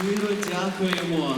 Щиро дякуємо